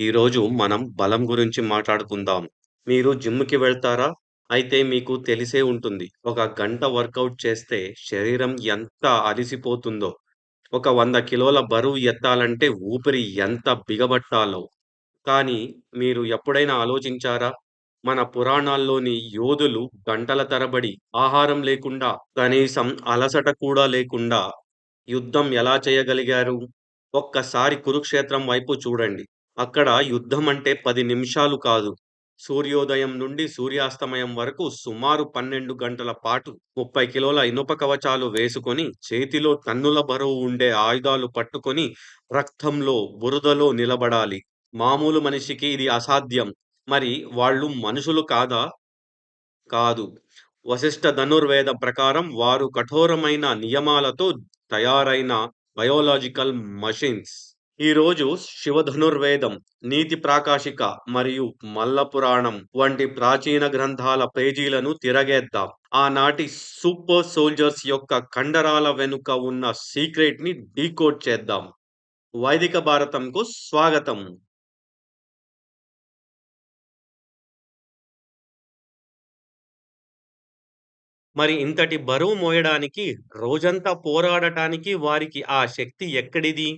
ఈరోజు మనం బలం గురించి మాట్లాడుకుందాం. మీరు జిమ్‌కి వెళ్తారా? అయితే మీకు తెలిసే ఉంటుంది. ఒక గంట వర్కౌట్ చేస్తే శరీరం ఎంత అలిసిపోతుందో. ఒక 100 కిలోల బరువు ఎత్తాలంటే ఊపిరి ఎంత బిగబట్టాలో. కానీ మీరు ఎప్పుడైనా ఆలోచించారా? మన పురాణాల్లోని యోధులు గంటల తరబడి ఆహారం లేకుండా, కనీసం అలసట కూడా లేకుండా యుద్ధం ఎలా చేయగలిగారు? ఒక్కసారి కురుక్షేత్రం వైపు చూడండి. అక్కడ యుద్ధం అంటే 10 నిమిషాలు కాదు. సూర్యోదయం నుండి సూర్యాస్తమయం వరకు సుమారు 12 గంటల పాటు 30 కిలోల ఇనుప కవచాలు వేసుకొని, చేతిలో టన్నుల బరువు ఉండే ఆయుధాలు పట్టుకొని, రక్తంలో, బురదలో నిలబడాలి. మామూలు మనిషికి ఇది అసాధ్యం. మరి వాళ్ళు మనుషులు కాదా? కాదు. వశిష్ఠ ధనుర్వేదం ప్రకారం వారు కఠోరమైన నియమాలతో తయారైన బయోలాజికల్ మషిన్స్. ఈరోజు శివధనుర్వేదం, నీతి ప్రాకాశిక మరియు మల్ల పురాణం వంటి ప్రాచీన గ్రంథాల పేజీలను తిరగేద్దాం. ఆనాటి సూపర్ సోల్జర్స్ యొక్క కండరాల వెనుక ఉన్న సీక్రెట్‌ని డీకోడ్ చేద్దాం. వైదిక భారతంకు స్వాగతం. మరి ఇంతటి బరువు మోయడానికి, రోజంతా పోరాడటానికి వారికి ఆ శక్తి ఎక్కడిది?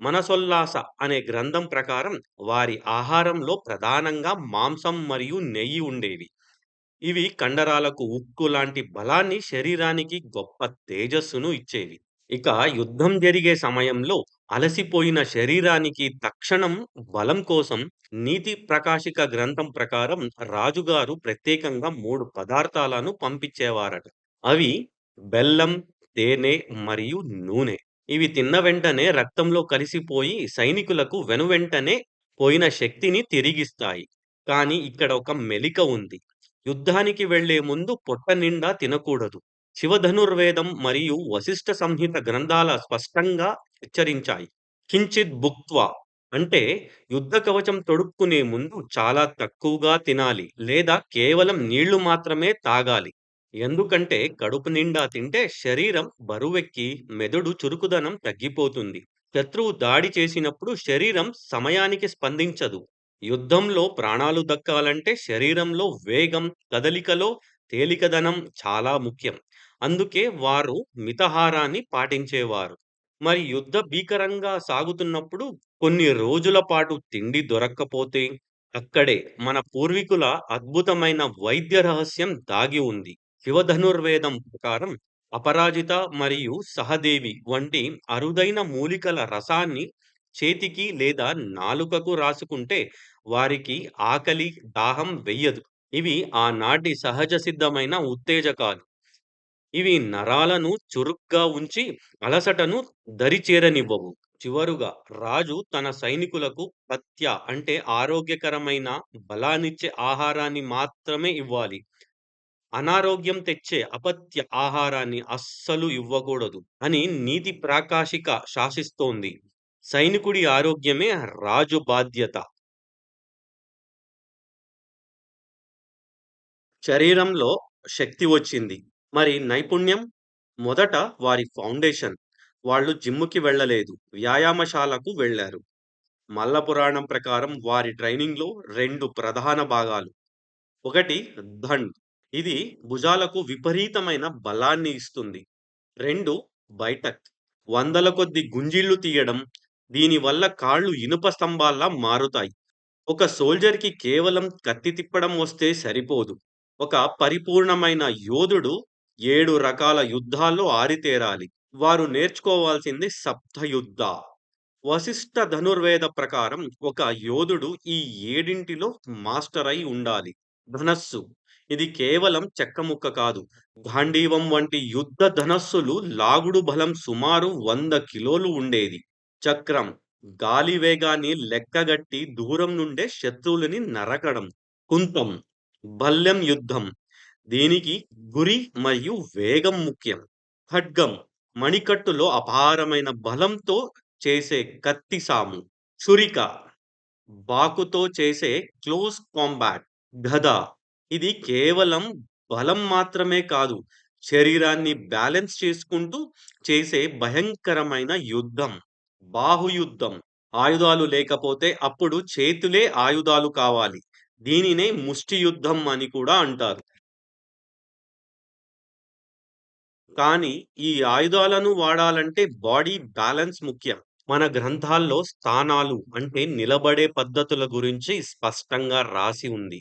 మనసోల్లాస అనే గ్రంథం ప్రకారం వారి ఆహారంలో ప్రధానంగా మాంసం మరియు నెయ్యి ఉండేవి. ఇవి కండరాలకు ఉక్కు లాంటి బలాన్ని, శరీరానికి గొప్ప తేజస్సును ఇచ్చేవి. ఇక యుద్ధం జరిగే సమయంలో అలసిపోయిన శరీరానికి తక్షణం బలం కోసం నీతి ప్రకాశిక గ్రంథం ప్రకారం రాజుగారు ప్రత్యేకంగా మూడు పదార్థాలను పంపించేవారట. అవి బెల్లం, తేనె మరియు నూనె. ఇవి తిన్న వెంటనే రక్తంలో కలిసిపోయి సైనికులకు వెనువెంటనే పోయిన శక్తిని తిరిగిస్తాయి. కానీ ఇక్కడ ఒక మెలిక ఉంది. యుద్ధానికి వెళ్ళే ముందు పొట్ట నిండా తినకూడదు. శివధనుర్వేదం మరియు వశిష్ఠ సంహిత గ్రంథాల స్పష్టంగా హెచ్చరించాయి. కించిత్ భుక్త్వా అంటే యుద్ధ కవచం తొడుక్కునే ముందు చాలా తక్కువగా తినాలి లేదా కేవలం నీళ్ళు మాత్రమే తాగాలి. ఎందుకంటే కడుపు నిండా తింటే శరీరం బరువెక్కి మెదడు చురుకుదనం తగ్గిపోతుంది. శత్రువు దాడి చేసినప్పుడు శరీరం సమయానికి స్పందించదు. యుద్ధంలో ప్రాణాలు దక్కాలంటే శరీరంలో వేగం, కదలికలో తేలికదనం చాలా ముఖ్యం. అందుకే వారు మితహారాన్ని పాటించేవారు. మరి యుద్ధ భీకరంగా సాగుతున్నప్పుడు కొన్ని రోజుల పాటు తిండి దొరక్కపోతే అక్కడే మన పూర్వీకుల అద్భుతమైన వైద్య రహస్యం దాగి ఉంది. శివధనుర్వేదం ప్రకారం అపరాజిత మరియు సహదేవి వంటి అరుదైన మూలికల రసాన్ని చేతికి లేదా నాలుకకు రాసుకుంటే వారికి ఆకలి, దాహం వెయ్యదు. ఇవి ఆనాటి సహజ సిద్ధమైన ఉత్తేజకాలు. ఇవి నరాలను చురుగ్గా ఉంచి అలసటను దరిచేరనివ్వవు. చివరుగా రాజు తన సైనికులకు పత్య అంటే ఆరోగ్యకరమైన, బలాన్నిచ్చే ఆహారాన్ని మాత్రమే ఇవ్వాలి. అనారోగ్యం తెచ్చే అపత్య ఆహారాన్ని అస్సలు ఇవ్వకూడదు అని నీతి ప్రాకాశిక శాసిస్తోంది. సైనికుడి ఆరోగ్యమే రాజు బాధ్యత. శరీరంలో శక్తి వచ్చింది. మరి నైపుణ్యం? మొదట వారి ఫౌండేషన్. వాళ్ళు జిమ్‌కి వెళ్ళలేదు. వ్యాయామశాలకు వెళ్ళారు. మల్ల పురాణం ప్రకారం వారి ట్రైనింగ్‌లో 2 ప్రధాన భాగాలు. ఒకటి దండ్. ఇది భుజాలకు విపరీతమైన బలాన్ని ఇస్తుంది. రెండు బైఠక్. వందల కొద్ది గుంజీళ్ళు తీయడం. దీనివల్ల కాళ్ళు ఇనుప స్తంభాల్లా మారుతాయి. ఒక సోల్జర్‌కి కేవలం కత్తి తిప్పడం వస్తే సరిపోదు. ఒక పరిపూర్ణమైన యోధుడు ఏడు రకాల యుద్ధాల్లో ఆరితేరాలి. వారు నేర్చుకోవాల్సింది సప్తయుద్ధ. వశిష్ఠ ధనుర్వేద ప్రకారం ఒక యోధుడు ఈ ఏడింటిలో మాస్టర్ అయి ఉండాలి. ధనస్సు. ఇది కేవలం చెక్క ముక్క కాదు. గాంధీవం వంటి యుద్ధ ధనస్సులు లాగుడు బలం సుమారు వంద కిలోలు ఉండేది. చక్రం. గాలి వేగాన్ని లెక్కగట్టి దూరం నుండే శత్రువులని నరకడం. కుంతం. బల్యం యుద్ధం. దీనికి గురి మరియు వేగం ముఖ్యం. ఖడ్గం. మణికట్టులో అపారమైన బలంతో చేసే కత్తి సాము. చురిక బాకుతో చేసే క్లోజ్ కాంబాట్. గద. ఇది కేవలం బలం మాత్రమే కాదు. శరీరాన్ని బ్యాలెన్స్ చేసుకుంటూ చేసే భయంకరమైన యుద్ధం. బాహుయుద్ధం. ఆయుధాలు లేకపోతే అప్పుడు చేతులే ఆయుధాలు కావాలి. దీనినే ముష్టి యుద్ధం అని కూడా అంటారు. కానీ ఈ ఆయుధాలను వాడాలంటే బాడీ బ్యాలెన్స్ ముఖ్యం. మన గ్రంథాల్లో స్థానాలు అంటే నిలబడే పద్ధతుల గురించి స్పష్టంగా రాసి ఉంది.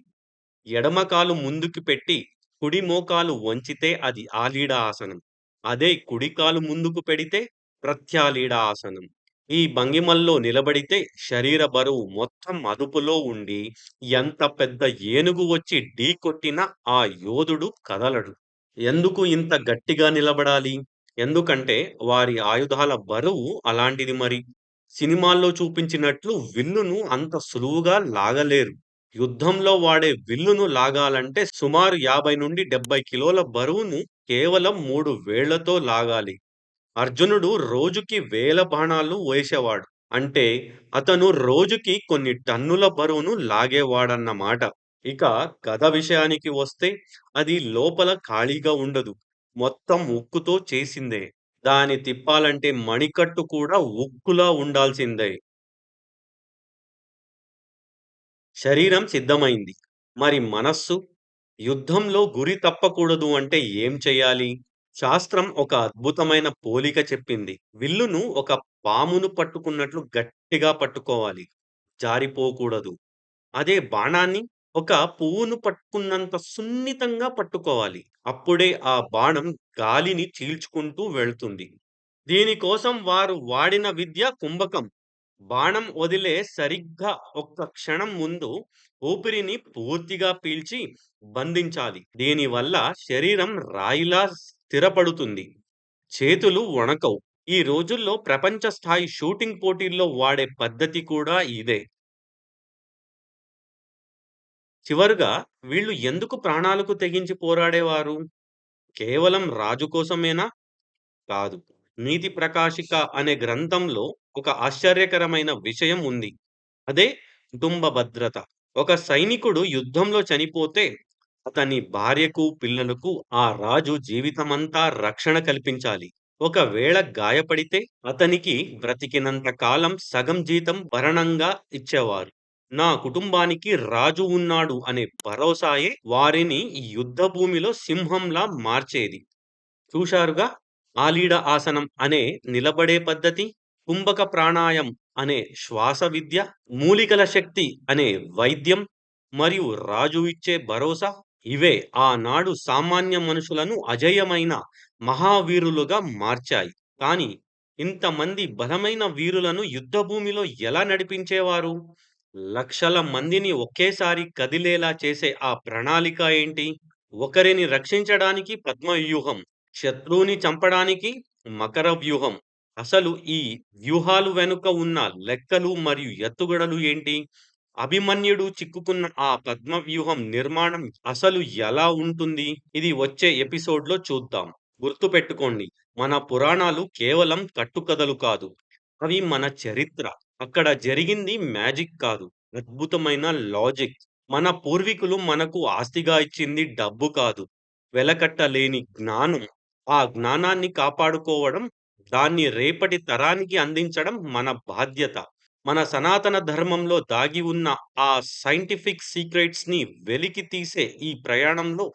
ఎడమకాలు ముందుకు పెట్టి కుడి మోకాలు వంచితే అది ఆలీఢ ఆసనం. అదే కుడి కాలు ముందుకు పెడితే ప్రత్యాలీఢ ఆసనం. ఈ భంగిమల్లో నిలబడితే శరీర బరువు మొత్తం అదుపులో ఉండి ఎంత పెద్ద ఏనుగు వచ్చి ఢీకొట్టినా ఆ యోధుడు కదలడు. ఎందుకు ఇంత గట్టిగా నిలబడాలి? ఎందుకంటే వారి ఆయుధాల బరువు అలాంటిది మరి. సినిమాల్లో చూపించినట్లు విల్లును అంత సులువుగా లాగలేరు. యుద్ధంలో వాడే విల్లును లాగాలంటే సుమారు 50-70 కిలోల బరువును కేవలం మూడు వేళ్ళతో లాగాలి. అర్జునుడు రోజుకి వేల బాణాలు వేసేవాడు. అంటే అతను రోజుకి కొన్ని టన్నుల బరువును లాగేవాడన్నమాట. ఇక కథ విషయానికి వస్తే అది లోపల ఖాళీగా ఉండదు. మొత్తం ఉక్కుతో చేసిందే. దాన్ని తిప్పాలంటే మణికట్టు కూడా ఉక్కులా ఉండాల్సిందే. శరీరం సిద్ధమైంది. మరి మనస్సు? యుద్ధంలో గురి తప్పకూడదు అంటే ఏం చెయ్యాలి? శాస్త్రం ఒక అద్భుతమైన పోలిక చెప్పింది. విల్లును ఒక పామును పట్టుకున్నట్లు గట్టిగా పట్టుకోవాలి. జారిపోకూడదు. అదే బాణాన్ని ఒక పువ్వును పట్టుకున్నంత సున్నితంగా పట్టుకోవాలి. అప్పుడే ఆ బాణం గాలిని చీల్చుకుంటూ వెళ్తుంది. దీనికోసం వారు వాడిన విద్య కుంభకం. బాణం వదిలే సరిగ్గా ఒక్క క్షణం ముందు ఊపిరిని పూర్తిగా పీల్చి బంధించాలి. దీనివల్ల శరీరం రాయిలా స్థిరపడుతుంది. చేతులు వణకవు. ఈ రోజుల్లో ప్రపంచ స్థాయి షూటింగ్ పోటీల్లో వాడే పద్ధతి కూడా ఇదే. చివరగా వీళ్ళు ఎందుకు ప్రాణాలకు తెగించి పోరాడేవారు? కేవలం రాజు కోసమేనా? కాదు. నీతి ప్రకాశిక అనే గ్రంథంలో ఒక ఆశ్చర్యకరమైన విషయం ఉంది. అదే కుటుంబ భద్రత. ఒక సైనికుడు యుద్ధంలో చనిపోతే అతని భార్యకు, పిల్లలకు ఆ రాజు జీవితమంతా రక్షణ కల్పించాలి. ఒకవేళ గాయపడితే అతనికి బ్రతికినంత కాలం సగం జీతం భరణంగా ఇచ్చేవారు. నా కుటుంబానికి రాజు ఉన్నాడు అనే భరోసాయే వారిని యుద్ధ భూమిలో సింహంలా మార్చేది. చూశారుగా ఆలీఢ ఆసనం అనే నిలబడే పద్ధతి, కుంభక ప్రాణాయం అనే శ్వాస విద్య, మూలికల శక్తి అనే వైద్యం మరియు రాజు ఇచ్చే భరోసా ఇవే ఆనాడు సామాన్య మనుషులను అజయమైన మహావీరులుగా మార్చాయి. కానీ ఇంతమంది బలమైన వీరులను యుద్ధభూమిలో ఎలా నడిపించేవారు? లక్షల మందిని ఒకేసారి కదిలేలా చేసే ఆ ప్రణాళిక ఏంటి? ఒకరిని రక్షించడానికి పద్మవ్యూహం, శత్రువుని చంపడానికి మకర వ్యూహం. అసలు ఈ వ్యూహాలు వెనుక ఉన్న లెక్కలు మరియు ఎత్తుగడలు ఏంటి? అభిమన్యుడు చిక్కుకున్న ఆ పద్మ వ్యూహం నిర్మాణం అసలు ఎలా ఉంటుంది? ఇది వచ్చే ఎపిసోడ్‌లో చూద్దాం. గుర్తుపెట్టుకోండి మన పురాణాలు కేవలం కట్టుకథలు కాదు. అవి మన చరిత్ర. అక్కడ జరిగింది మ్యాజిక్ కాదు. అద్భుతమైన లాజిక్. మన పూర్వీకులు మనకు ఆస్తిగా ఇచ్చింది డబ్బు కాదు. వెలకట్టలేని జ్ఞానం. ఆ జ్ఞానాన్ని కాపాడుకోవడం, దాన్ని రేపటి తరానికి అందించడం మన బాధ్యత. మన సనాతన ధర్మంలో దాగి ఉన్న ఆ సైంటిఫిక్ సీక్రెట్స్‌ని వెలికి తీసే ఈ ప్రయాణంలో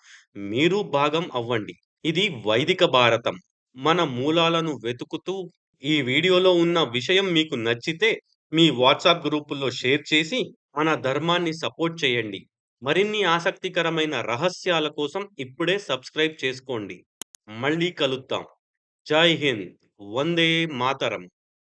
మీరు భాగం అవ్వండి. ఇది వైదిక భారతం. మన మూలాలను వెతుకుతూ ఈ వీడియోలో ఉన్న విషయం మీకు నచ్చితే మీ వాట్సాప్ గ్రూపుల్లో షేర్ చేసి మన ధర్మాన్ని సపోర్ట్ చేయండి. మరిన్ని ఆసక్తికరమైన రహస్యాల కోసం ఇప్పుడే సబ్స్క్రైబ్ చేసుకోండి. మళ్ళీ కలుద్దాం. జై హింద్. వందే మాతరం.